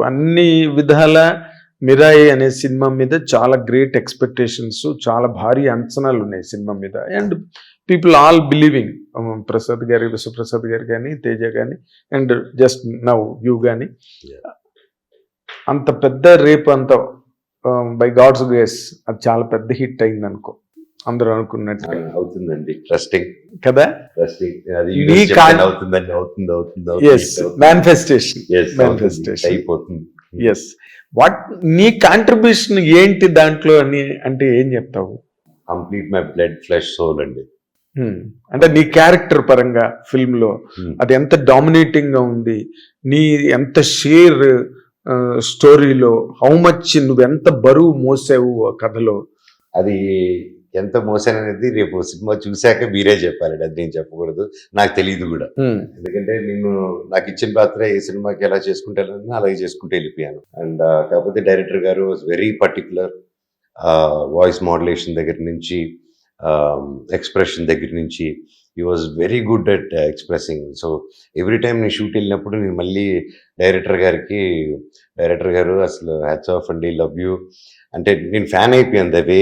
అన్ని విధాల మిరాయి అనే సినిమా మీద చాలా గ్రేట్ ఎక్స్పెక్టేషన్స్ చాలా భారీ అంచనాలు ఉన్నాయి సినిమా మీద. And people all believing Prasad గారి విశ్వప్రసాద్ గారు కానీ తేజ కానీ అండ్ జస్ట్ నవ్ యూ కానీ అంత పెద్ద రేపు అంత బై గాడ్స్ గ్రేస్ అది చాలా పెద్ద హిట్ అయింది అనుకో అందరూ అనుకున్నట్టుగా. అవుతుందండి. ట్రస్టింగ్ కదా? అవుతుందండి అవుతుంది అవుతుంది ఎస్ మేనిఫెస్టేషన్ manifestation. అయిపోతుంది. ఎస్ వాట్ నీ కాంట్రిబ్యూషన్ ఏంటి దాంట్లో అని అంటే ఏం చెప్తావు? Complete my blood flesh soul అండి. Hmm. అంటే నీ క్యారెక్టర్ పరంగా ఫిల్మ్లో Hmm. అది ఎంత డామినేటింగ్గా ఉంది? నీ ఎంత షేర్ స్టోరీలో హౌ మచ్ నువ్వు ఎంత బరువు మోసావు ఆ కథలో? అది ఎంత మోసాను అనేది రేపు సినిమా చూశాక మీరే చెప్పాలండి. అది నేను చెప్పకూడదు. నాకు తెలియదు కూడా. ఎందుకంటే నేను నాకు ఇచ్చిన పాత్ర ఏ సినిమాకి ఎలా చేసుకుంటానో అలాగే చేసుకుంటూ వెళ్ళిపోయాను. అండ్ కాకపోతే డైరెక్టర్ గారు was very particular voice modulation దగ్గర నుంచి ఎక్స్ప్రెషన్ దగ్గర నుంచి ఈ was very good at expressing. So every time నేను షూట్ వెళ్ళినప్పుడు నేను మళ్ళీ డైరెక్టర్ గారికి డైరెక్టర్ గారు అసలు హ్యాట్స్ ఆఫ్ అండి లవ్ యూ. అంటే నేను ఫ్యాన్ అయిపోయాను ద వే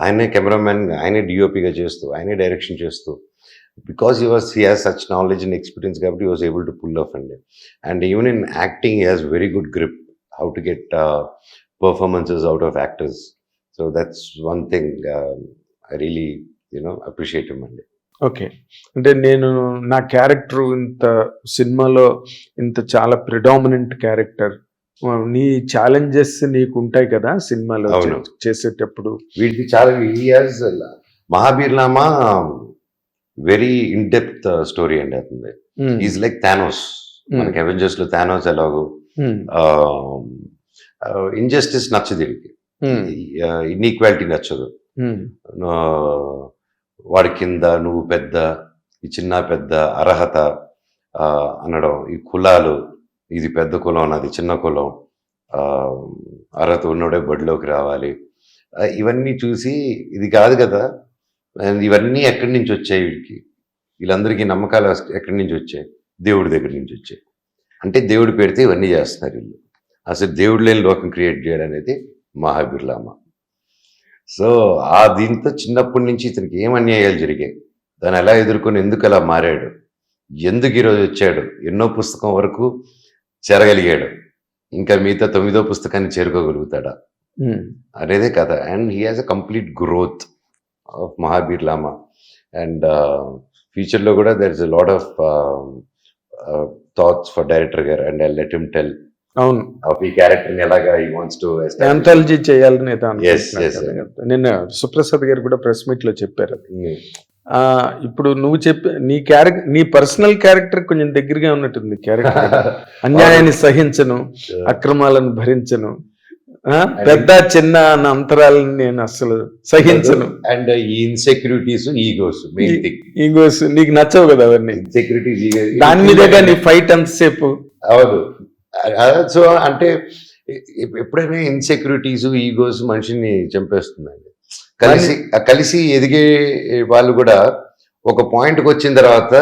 ఆయనే కెమెరామ్యాన్ ఆయనే డిఓపిగా చేస్తూ ఆయనే డైరెక్షన్ చేస్తూ. Because you was he has such knowledge and experience కాబట్టి you was able to pull off అండి and even in acting he very good grip how to get performances out of actors so that's one thing I really you know appreciate అండి okay అంటే నేను నా character ఇంత సినిమాలో ఇంత చాలా predominant character నీ ఛాలెంజెస్ నీకు ఉంటాయి కదా సినిమాలో చేసేటప్పుడు వీటికి చాలా హాజ్ మహాబీర్నామా వెరీ ఇన్ డెప్త్ స్టోరీ అండి Hmm. Is like Thanos Hmm. మనకి అవెంజర్స్లో థానోస్ ఎలాగో Hmm. ఇంజస్టిస్ నచ్చదు వీడికి Hmm. ఇన్ఈక్వాలిటీ నచ్చదు Hmm. వాడి కింద నువ్వు పెద్ద ఈ చిన్న పెద్ద అర్హత అనడం ఈ కులాలు ఇది పెద్ద కులం నాది చిన్న కులం. అర్హత ఉన్నోడే బడిలోకి రావాలి. ఇవన్నీ చూసి ఇది కాదు కదా. ఇవన్నీ ఎక్కడి నుంచి వచ్చాయి వీడికి వీళ్ళందరికీ నమ్మకాలు ఎక్కడి నుంచి వచ్చాయి? దేవుడి దగ్గర నుంచి వచ్చాయి. అంటే దేవుడు పెడితే ఇవన్నీ చేస్తున్నారు వీళ్ళు. అసలు దేవుడు లేని లోకం క్రియేట్ చేయడం అనేది మహాబిర్లామా. సో ఆ దీంతో చిన్నప్పటి నుంచి ఇతనికి ఏం అన్యాయాలు జరిగాయి? దాన్ని ఎలా ఎదుర్కొని ఎందుకు అలా మారాడు? ఎందుకు ఈరోజు వచ్చాడు? ఎన్నో పుస్తకం వరకు చేరగలిగాడు. ఇంకా మిగతా తొమ్మిదో పుస్తకాన్ని చేరుకోగలుగుతాడా? Hmm. అనేదే కథ. And he has a complete growth of Mahabir Lama and ఫ్యూచర్లో కూడా there is a lot of thoughts for director గారు. And I let him tell అవును. ఈ క్యారెక్టర్ ఎలాగా ఈ వాంట్స్ టు యాంథాలజీ చేయాలని. నిన్న సుప్రసాద్ గారు కూడా ప్రెస్ మీట్లో చెప్పారు ఇప్పుడు నువ్వు చెప్పి నీ క్యారెక్టర్ నీ పర్సనల్ క్యారెక్టర్ కొంచెం దగ్గరగా ఉన్నట్టుంది. క్యారెక్టర్ అన్యాయాన్ని సహించను అక్రమాలను భరించను ఆ, పెద్ద చిన్న అన్న అంతరాలను నేను అసలు సహించను. అండ్ ఈ ఇన్సెక్యూరిటీస్ ఈగోస్ ఇంకోస్ నీకు నచ్చవు కదా అవన్నీ. ఇన్సెక్యూరిటీస్ దాని మీదేగా నీ ఫైట్ అంతసేపు అవును. సో అంటే ఎప్- ఎప్పుడైనా ఇన్సెక్యూరిటీస్ ఈగోస్ మనిషిని చంపేస్తుందండి. కలిసి కలిసి ఎదిగే వాళ్ళు కూడా ఒక పాయింట్కి వచ్చిన తర్వాత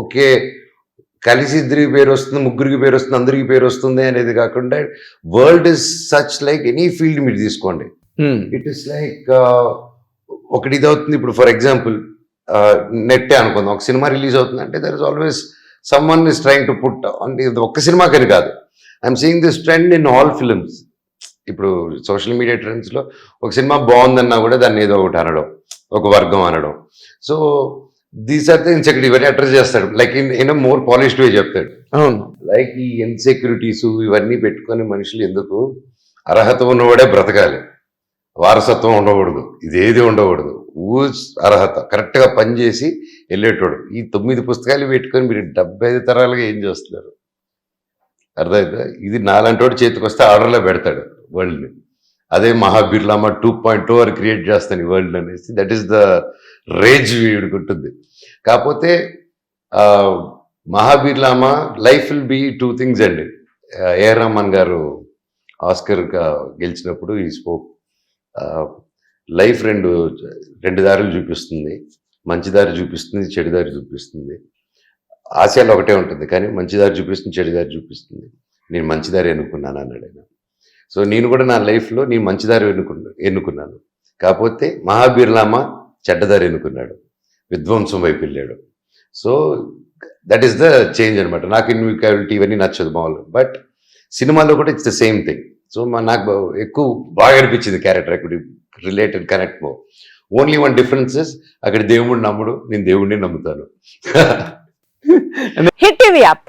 ఓకే కలిసి ఇద్దరికి పేరు వస్తుంది ముగ్గురికి పేరు వస్తుంది అందరికి పేరు వస్తుంది అనేది కాకుండా world is such like any field మీరు తీసుకోండి. ఇట్ ఇస్ లైక్ ఒకటి ఇది అవుతుంది. ఇప్పుడు ఫర్ ఎగ్జాంపుల్ నెట్టే అనుకుందాం. ఒక సినిమా రిలీజ్ అవుతుంది అంటే there is always someone is trying to put అంటే ఇది ఒక్క సినిమాకని కాదు. I'm seeing this trend in all films ఇప్పుడు సోషల్ మీడియా ట్రెండ్స్లో ఒక సినిమా బాగుందన్నా కూడా దాన్ని ఏదో ఒకటి అనడం ఒక వర్గం అనడం. So these are the insecurity ఇవన్నీ అడ్రస్ చేస్తాడు. Like in in more polished way చెప్తాడు. అవును. లైక్ ఈ ఇన్సెక్యూరిటీస్ ఇవన్నీ పెట్టుకొని మనుషులు ఎందుకు? అర్హత ఉన్నవాడే బ్రతకాలి. వారసత్వం ఉండకూడదు. ఇదేది ఉండకూడదు. ఊజ్ అర్హత. కరెక్ట్గా పనిచేసి వెళ్ళేటోడు. ఈ తొమ్మిది పుస్తకాలు పెట్టుకొని మీరు డెబ్బై ఐదు తరాలుగా ఏం చేస్తున్నారు? అర్థమైందా? ఇది నాలంటోడు చేతికి వస్తే ఆర్డర్లో పెడతాడు. వరల్డ్ని అదే మహాబిర్లామా టూ పాయింట్ టూ వరకు క్రియేట్ చేస్తాను ఈ వరల్డ్ అనేసి. దట్ ఈస్ ద రేజ్ వీడికి ఉంటుంది. కాకపోతే మహాబీర్లామా life will be two things అండి ఏఆర్ రహమాన్ గారు ఆస్కర్ గెలిచినప్పుడు ఈ స్పోక్ లైఫ్ రెండు రెండు దారులు చూపిస్తుంది. మంచి దారి చూపిస్తుంది చెడు దారి చూపిస్తుంది. ఆశయాలు ఒకటే ఉంటుంది కానీ మంచి దారి చూపిస్తుంది చెడు దారి చూపిస్తుంది. నేను మంచిదారి అనుకున్నాను అన్నాడు ఆయన. సో నేను కూడా నా లైఫ్లో నేను మంచిదారి ఎన్నుకున్నా ఎన్నుకున్నాను. కాకపోతే మహాబీర్లామా చెడ్డదారి ఎన్నుకున్నాడు. విధ్వంసం వైపు వెళ్ళాడు. So that is the change అనమాట నాకు ఇన్వికాబిలిటీ ఇవన్నీ నచ్చదు మామూలు బట్ సినిమాలో కూడా it's the same thing so మా నాకు ఎక్కువ బాగా అనిపించింది క్యారెక్టర్ అక్కడ రిలేటెడ్ కనెక్ట్ మో ఓన్లీ వన్ డిఫరెన్సెస్ అక్కడ దేవుడిని నమ్ముడు నేను దేవుడిని నమ్ముతాను. Hit TV app